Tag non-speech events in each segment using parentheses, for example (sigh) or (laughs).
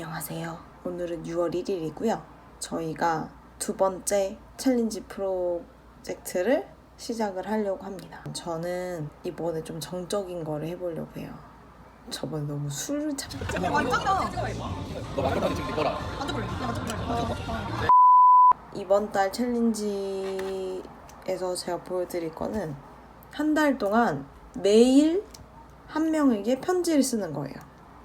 안녕하세요. 오늘은 6월 1일이고요. 저희가 두 번째 챌린지 프로젝트를 시작을 하려고 합니다. 저는 이번에 좀 정적인 거를 해보려고 해요. 저번에 너무 술을 참 이번 달 챌린지에서 제가 보여드릴 거는 한 달 동안 매일 한 명에게 편지를 쓰는 거예요.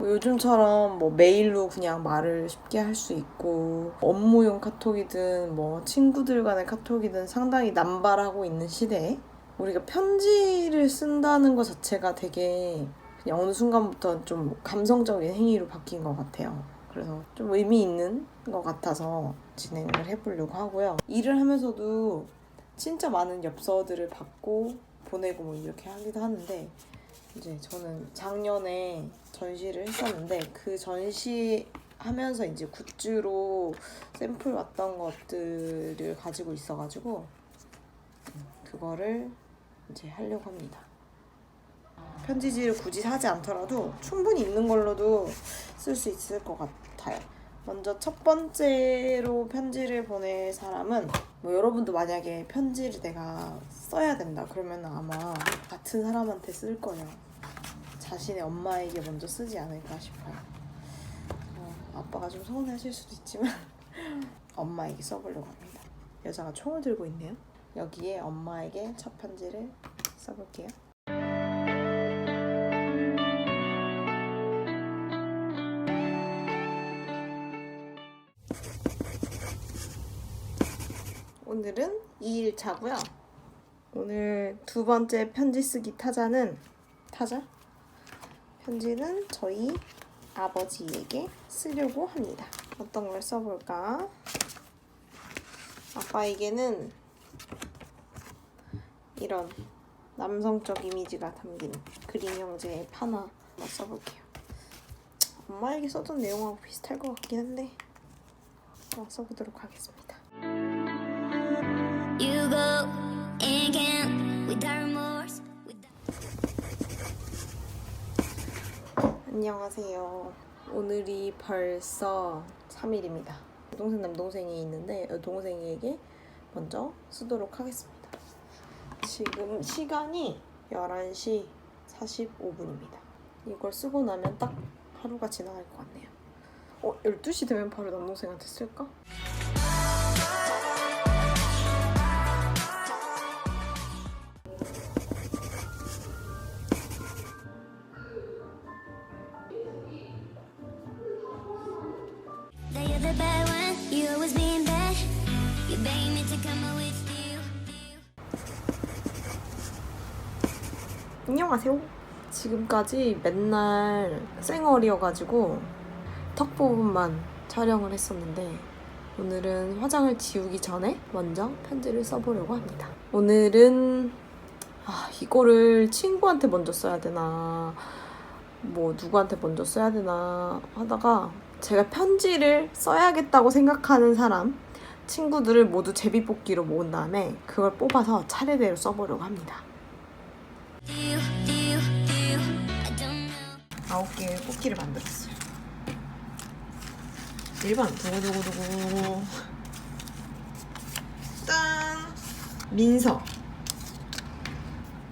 뭐 요즘처럼 뭐 메일로 그냥 말을 쉽게 할 수 있고 업무용 카톡이든 뭐 친구들 간의 카톡이든 상당히 남발하고 있는 시대에 우리가 편지를 쓴다는 것 자체가 되게 그냥 어느 순간부터 좀 감성적인 행위로 바뀐 것 같아요. 그래서 좀 의미 있는 것 같아서 진행을 해보려고 하고요. 일을 하면서도 진짜 많은 엽서들을 받고 보내고 뭐 이렇게 하기도 하는데 이제 저는 작년에 전시를 했었는데 그 전시 하면서 이제 굿즈로 샘플 왔던 것들을 가지고 있어가지고 음, 그거를 이제 하려고 합니다. 편지지를 굳이 사지 않더라도 충분히 있는 걸로도 쓸 수 있을 것 같아요. 먼저 첫 번째로 편지를 보낼 사람은 뭐 여러분도 만약에 편지를 내가 써야 된다 그러면 아마 같은 사람한테 쓸 거예요. 자신의 엄마에게 먼저 쓰지 않을까 싶어요. 어, 아빠가 좀 서운하실 수도 있지만 (laughs) 엄마에게 써보려고 합니다. 여자가 총을 들고 있네요. 여기에 엄마에게 첫 편지를 써볼게요. 오늘은 2일차고요. 오늘 두 번째 편지 쓰기 타자는 타자? 편지는 저희 아버지에게 쓰려고 합니다. 어떤 걸 써볼까? 아빠에게는 이런 남성적 이미지가 담긴 그림 형제의 한번 써볼게요. 엄마에게 썼던 내용하고 비슷할 것 같긴 한데 써보도록 하겠습니다. 안녕하세요. 오늘이 벌써 3일입니다. 동생 남동생이 있는데 동생에게 먼저 쓰도록 하겠습니다. 지금 시간이 11시 45분입니다. 이걸 쓰고 나면 딱 하루가 지나갈 것 같네요. 어, 12시 되면 바로 남동생한테 쓸까? 안녕하세요. 지금까지 맨날 쌩얼이어가지고 턱 부분만 촬영을 했었는데 오늘은 화장을 지우기 전에 먼저 편지를 써보려고 합니다. 오늘은 아, 이거를 친구한테 먼저 써야 되나 뭐 누구한테 먼저 써야 되나 하다가 제가 편지를 써야겠다고 생각하는 사람 친구들을 모두 제비뽑기로 모은 다음에 그걸 뽑아서 차례대로 써보려고 합니다. 아홉 개의 뽑기를 만들었어요. 1번 두구두구두구 짠! 민서.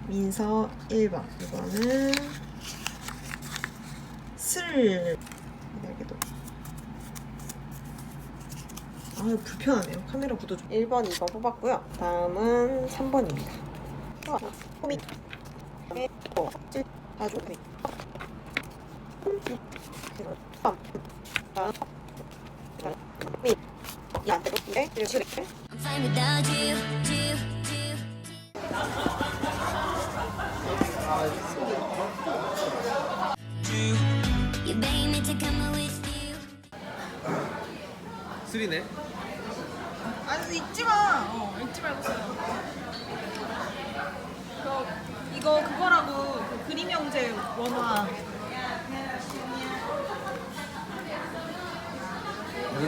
민서 1번 이거는 슬 이렇게도. 아 불편하네요. 카메라 구도 좀 1번 2번 뽑았고요. 다음은 3번입니다. 호미 어, 아주 네. Come out with you. 술이네. 아니 잊지 마. 어, 잊지 말고 써. 이거 그거라고 그 그림 형제 원화.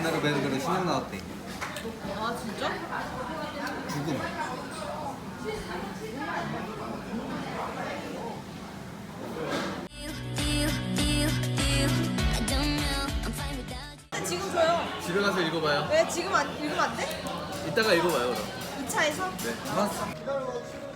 날에 배우기로 신형 나왔대. 아 진짜? 죽음. Fine without 집에 가서 읽어봐요. 왜 지금 안 읽으면 안 돼? 이따가 읽어봐요, 그럼. 2차에서? 네. 웃긴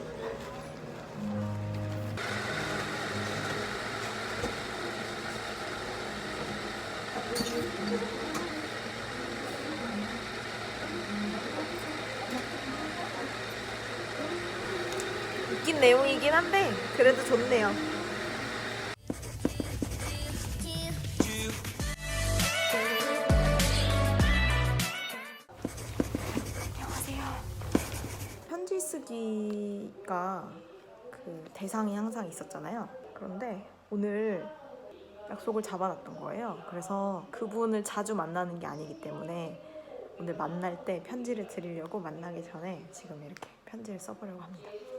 내용이긴 한데 그래도 좋네요. 편지 쓰기가 그 대상이 항상 있었잖아요. 그런데 오늘 약속을 잡아놨던 거예요. 그래서 그분을 자주 만나는 게 아니기 때문에 오늘 만날 때 편지를 드리려고 만나기 전에 지금 이렇게 편지를 써보려고 합니다.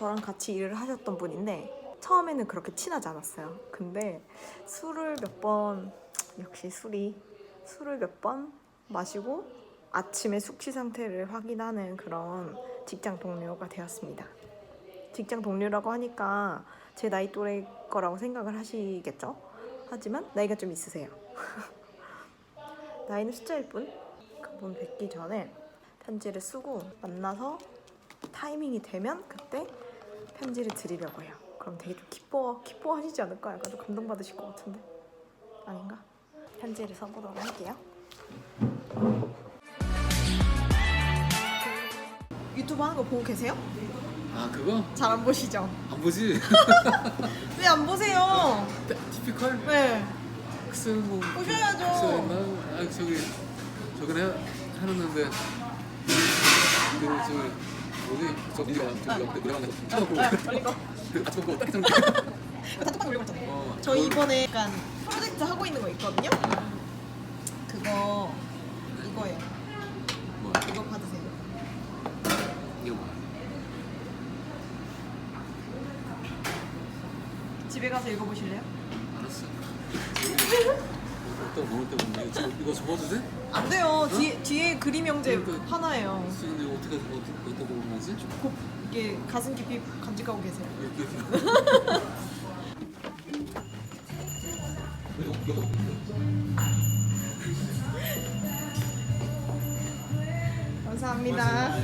저랑 같이 일을 하셨던 분인데 처음에는 그렇게 친하지 않았어요. 근데 술을 몇 번 역시 술이 술을 몇 번 마시고 아침에 숙취 상태를 확인하는 그런 직장 동료가 되었습니다. 직장 동료라고 하니까 제 나이 또래 거라고 생각을 하시겠죠? 하지만 나이가 좀 있으세요. (laughs) 나이는 숫자일 뿐. 그분 뵙기 전에 편지를 쓰고 만나서 타이밍이 되면 그때 편지를 드리려고 해요. 그럼 되게 좀 기뻐 기뻐하시지 않을까? 약간 좀 감동받으실 것 같은데 아닌가? 편지를 써보도록 할게요. 유튜브 하는 거 보고 계세요? 아, 그거? 잘 안 보시죠? 안 보지? (laughs) 왜 안 보세요? 티피컬? 네. 쓰는 거. 보셔야죠. 아, 저기, 저번에 하는데. 그, 저기, 저 저기 옆에. 빨리 먹고 딱. 어, 저희 그걸- 이번에 약간 프로젝트 하고 있는 거 있거든요. 그거 이거예요. 뭐야? 이거 받으세요. 이게 뭐야? 집에 가서 읽어보실래요? 또 먹을 때 보면 이거, 접어도 돼? 안 돼요. 뒤에 뒤에 그림 형제 그러니까- 하나예요. 근데 어떻게 어떻게 어디다 보면 하지? 곧 이게 가슴 깊이 간직하고 계세요. 이렇게. 감사합니다.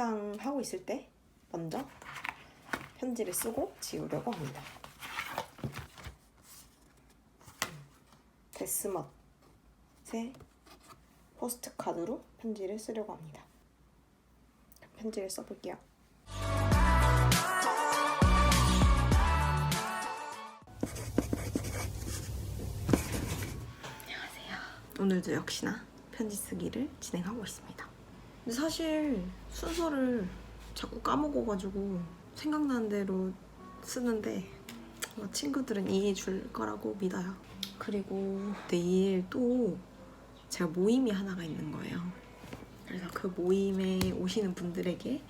화장하고 있을 때 먼저 편지를 쓰고 지우려고 합니다. 데스멋의 포스트 카드로 편지를 쓰려고 합니다. 편지를 써볼게요. 안녕하세요. 오늘도 역시나 편지 쓰기를 진행하고 있습니다. 근데 사실 순서를 자꾸 까먹어가지고 생각나는 대로 쓰는데 친구들은 이해해 줄 거라고 믿어요. 그리고 내일 또 제가 모임이 하나가 있는 거예요. 그래서 그 모임에 오시는 분들에게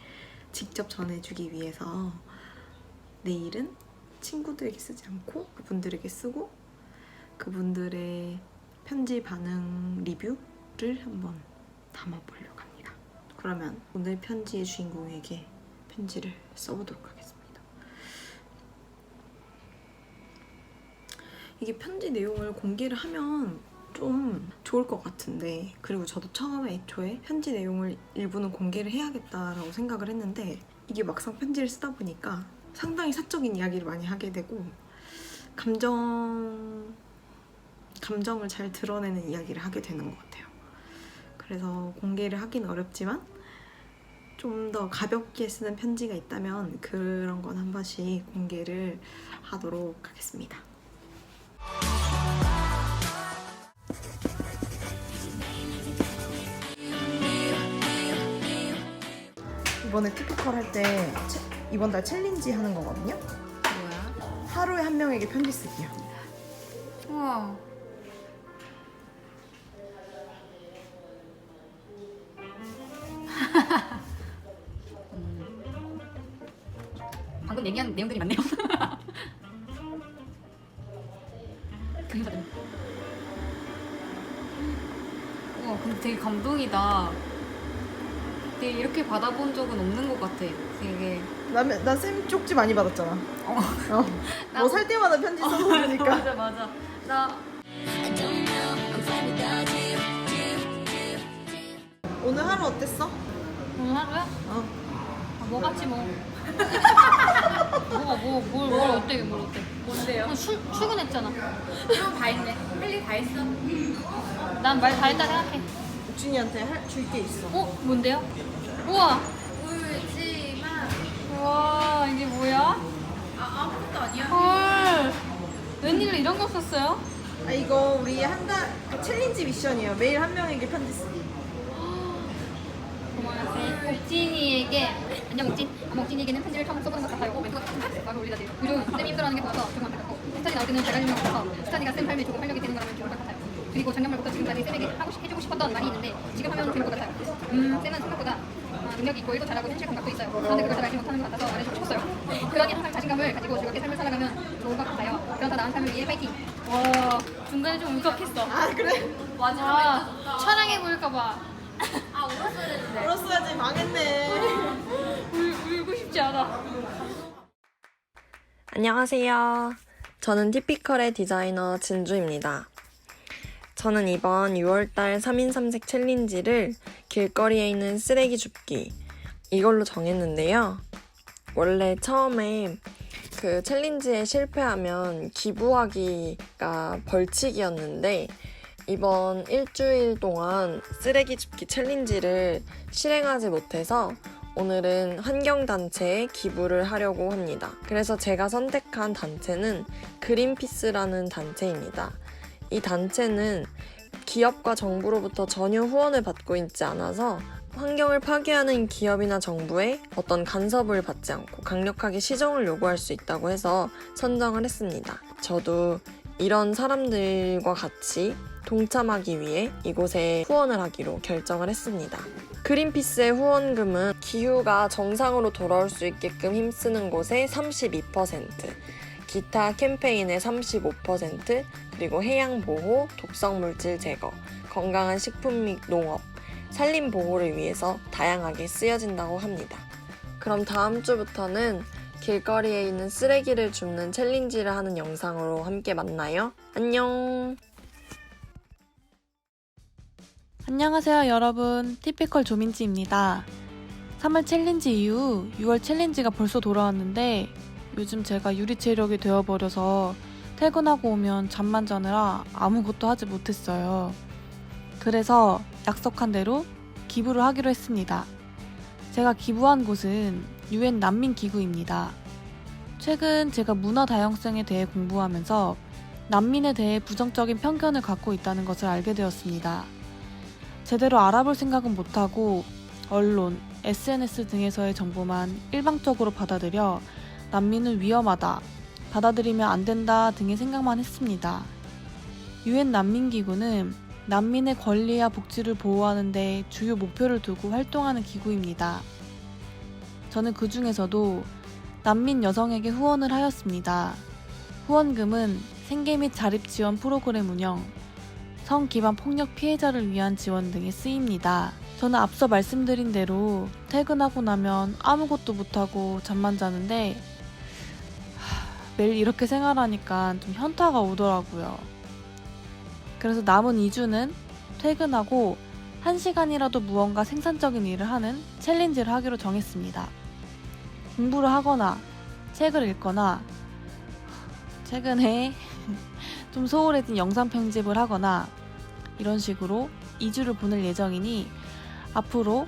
직접 전해주기 위해서 내일은 친구들에게 쓰지 않고 그분들에게 쓰고 그분들의 편지 반응 리뷰를 한번 담아보려고. 그러면 오늘 편지의 주인공에게 편지를 써보도록 하겠습니다. 이게 편지 내용을 공개를 하면 좀 좋을 것 같은데 그리고 저도 처음에 애초에 편지 내용을 일부는 공개를 해야겠다라고 생각을 했는데 이게 막상 편지를 쓰다 보니까 상당히 사적인 이야기를 많이 하게 되고 감정 감정을 잘 드러내는 이야기를 하게 되는 것 같아요. 그래서 공개를 하긴 어렵지만 좀 더 가볍게 쓰는 편지가 있다면 그런 건 한 번씩 공개를 하도록 하겠습니다. 이번에 티피컬 할 때 이번 달 챌린지 하는 거거든요. 뭐야? 하루에 한 명에게 편지 쓰기요. 우와. 내용들이 맞네요. 그림사들. 근데 되게 감동이다. 되게 이렇게 받아본 적은 없는 것 같아. 되게. 나쌤 쪽지 많이 받았잖아. 어. (laughs) 뭐살 때마다 편지 써서 그러니까. 맞아 맞아. 나. 오늘 하루 어땠어? 오늘 하루야? 어. 아, 뭐 같지 뭐. (laughs) 뭐가 뭐, 뭘, 뭘 어때, 뭘 어때? 뭔데요? 출, 출근했잖아. 그럼 다 했네. 할 일 다 했어. 난 말 다 했다 생각해. 옥준이한테 줄게 있어. 어? 뭔데요? 우와! 울지 마. 우와, 이게 뭐야? 아, 아무것도 아니야. 헐. 웬일로 이런 거 썼어요? 아 이거 우리 한달 그 챌린지 미션이에요. 매일 한 명에게 편지 쓰기. 옥진이에게 안녕 옥진. 아마 옥진이에게는 편지를 처음 써보는 것 같아요. 어, 멘트가 말을 올리다 돼요. 요즘 쌤이 힘들어하는 게 보여서 조금 안타깝고 스타디 나올 때는 제가 힘을 얻어서 스타디가 쌤 삶에 조금 활력이 되는 거라면 좋을 것 같아요. 그리고 작년 말부터 지금까지 쌤에게 하고 싶, 해주고 싶었던 말이 있는데 지금 하면 되는 것 같아요. 음, 쌤은 생각보다 아, 능력이 있고 일도 잘하고 현실 감각도 있어요. 그런데 그걸 잘 알지 못하는 것 같아서 말해주고 싶었어요. 그러니 항상 자신감을 가지고 즐겁게 삶을 살아가면 좋을 것 같아요. 그런 더 나은 삶을 위해 파이팅! 와, 중간에 좀 울컥했어. 아 그래? 맞아. 촬영해 보일까봐. 아, 울었어야 되는데. 울었어야지 망했네. 울, 울고 싶지 않아. 안녕하세요. 저는 티피컬의 디자이너 진주입니다. 저는 이번 6월달 3인 3색 챌린지를 길거리에 있는 쓰레기 줍기 이걸로 정했는데요. 원래 처음에 그 챌린지에 실패하면 기부하기가 벌칙이었는데 이번 일주일 동안 쓰레기 줍기 챌린지를 실행하지 못해서 오늘은 환경단체에 기부를 하려고 합니다. 그래서 제가 선택한 단체는 그린피스라는 단체입니다. 이 단체는 기업과 정부로부터 전혀 후원을 받고 있지 않아서 환경을 파괴하는 기업이나 정부의 어떤 간섭을 받지 않고 강력하게 시정을 요구할 수 있다고 해서 선정을 했습니다. 저도 이런 사람들과 같이 동참하기 위해 이곳에 후원을 하기로 결정을 했습니다. 그린피스의 후원금은 기후가 정상으로 돌아올 수 있게끔 힘쓰는 곳의 32%, 기타 캠페인의 35%, 그리고 해양 보호, 독성 물질 제거, 건강한 식품 및 농업, 산림 보호를 위해서 다양하게 쓰여진다고 합니다. 그럼 다음 주부터는 길거리에 있는 쓰레기를 줍는 챌린지를 하는 영상으로 함께 만나요. 안녕! 안녕하세요 여러분. 티피컬 조민지입니다. 3월 챌린지 이후 6월 챌린지가 벌써 돌아왔는데 요즘 제가 유리체력이 되어버려서 퇴근하고 오면 잠만 자느라 아무것도 하지 못했어요. 그래서 약속한 대로 기부를 하기로 했습니다. 제가 기부한 곳은 유엔 난민기구입니다. 최근 제가 문화 다양성에 대해 공부하면서 난민에 대해 부정적인 편견을 갖고 있다는 것을 알게 되었습니다. 제대로 알아볼 생각은 못하고 언론, SNS 등에서의 정보만 일방적으로 받아들여 난민은 위험하다, 받아들이면 안 된다 등의 생각만 했습니다. 유엔 난민기구는 난민의 권리와 복지를 보호하는 데 주요 목표를 두고 활동하는 기구입니다. 저는 그 중에서도 난민 여성에게 후원을 하였습니다. 후원금은 생계 및 자립 지원 프로그램 운영, 성 기반 폭력 피해자를 위한 지원 등에 쓰입니다. 저는 앞서 말씀드린 대로 퇴근하고 나면 아무것도 못하고 잠만 자는데 하, 매일 이렇게 생활하니까 좀 현타가 오더라고요. 그래서 남은 2주는 퇴근하고 1시간이라도 무언가 생산적인 일을 하는 챌린지를 하기로 정했습니다. 공부를 하거나 책을 읽거나 최근에 좀 소홀해진 영상 편집을 하거나 이런 식으로 2주를 보낼 예정이니 앞으로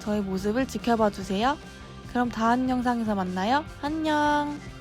저의 모습을 지켜봐 주세요. 그럼 다음 영상에서 만나요. 안녕!